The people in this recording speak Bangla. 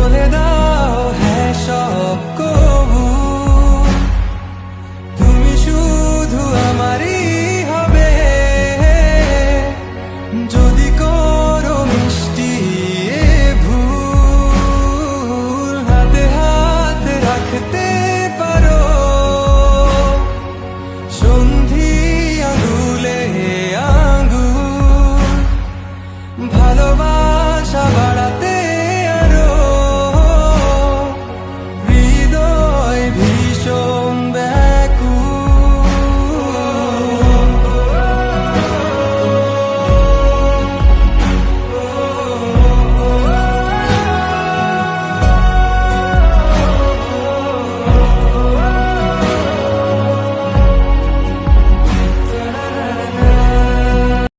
বলে দাও হ্যাঁ সব কবু। তুমি শুধু আমারই হবে। যদি করো মিষ্টি